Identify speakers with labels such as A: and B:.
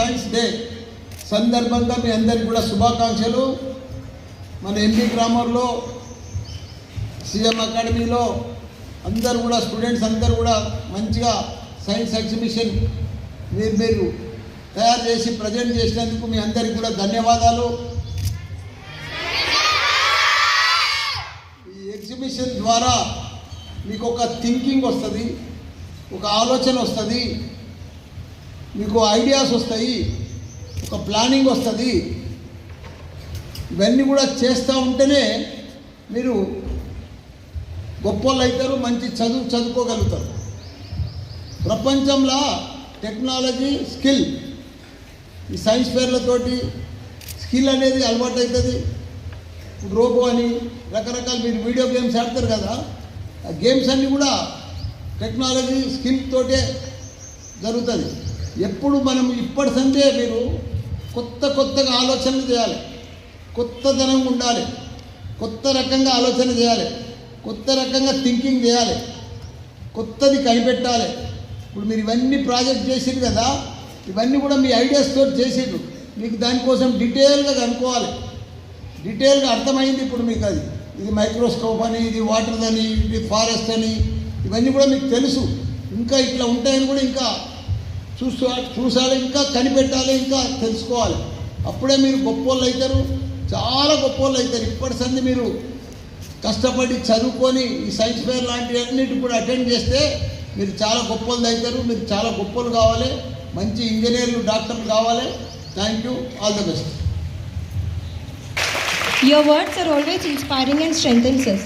A: Science day సందర్భంగా మీ అందరికి కూడా శుభాకాంక్షలు. మన ఎంపీ గ్రామంలో సీఎం అకాడమీలో అందరు కూడా స్టూడెంట్స్ అందరు కూడా మంచిగా సైన్స్ ఎగ్జిబిషన్ మీరు మీరు తయారు చేసి ప్రజెంట్ చేసినందుకు మీ అందరికి కూడా ధన్యవాదాలు. ఈ ఎగ్జిబిషన్ ద్వారా మీకు ఒక థింకింగ్ వస్తుంది ఒక ఆలోచన వస్తుంది. మీకు ఐడియాస్ వస్తాయి ఒక ప్లానింగ్ వస్తుంది. ఇవన్నీ కూడా చేస్తూ ఉంటేనే మీరు గొప్పోళ్ళు అవుతారు మంచి చదువు చదువుకోగలుగుతారు. ప్రపంచంలో టెక్నాలజీ స్కిల్ ఈ సైన్స్ ఫేర్లతోటి స్కిల్ అనేది అలవాటు అవుతుంది రోబో అని రకరకాల మీరు వీడియో గేమ్స్ ఆడతారు కదా ఆ గేమ్స్ అన్నీ కూడా టెక్నాలజీ స్కిల్ తోటే జరుగుతుంది. ఎప్పుడు మనం ఇప్పటి సందే మీరు కొత్త కొత్తగా ఆలోచనలు చేయాలి. కొత్తదనం ఉండాలి. కొత్త రకంగా ఆలోచన చేయాలి. కొత్త రకంగా థింకింగ్ చేయాలి. కొత్తది కనిపెట్టాలి. ఇప్పుడు మీరు ఇవన్నీ ప్రాజెక్ట్ చేసిరు కదా ఇవన్నీ కూడా మీ ఐడియాస్ తోటి చేసిండ్రు మీకు దానికోసం డీటెయిల్గా కనుక్కోవాలి. డీటెయిల్గా అర్థమైంది ఇప్పుడు మీకు అది. ఇది మైక్రోస్కోప్ అని ఇది వాటర్ అని ఇది ఫారెస్ట్ అని ఇవన్నీ కూడా మీకు తెలుసు. ఇంకా ఇట్లా ఉంటాయని కూడా ఇంకా చూసు చూసాలి ఇంకా కనిపెట్టాలి ఇంకా తెలుసుకోవాలి. అప్పుడే మీరు గొప్పోళ్ళు అవుతారు చాలా గొప్పోళ్ళు అవుతారు ఇప్పటి సంది మీరు కష్టపడి చదువుకొని ఈ సైన్స్ ఫేర్ లాంటివన్నిటి కూడా అటెండ్ చేస్తే మీరు చాలా గొప్పలు అవుతారు మీరు చాలా గొప్పలు కావాలి. మంచి ఇంజనీర్లు డాక్టర్లు కావాలి. Thank you all the best
B: Your words are always inspiring and strengthens us.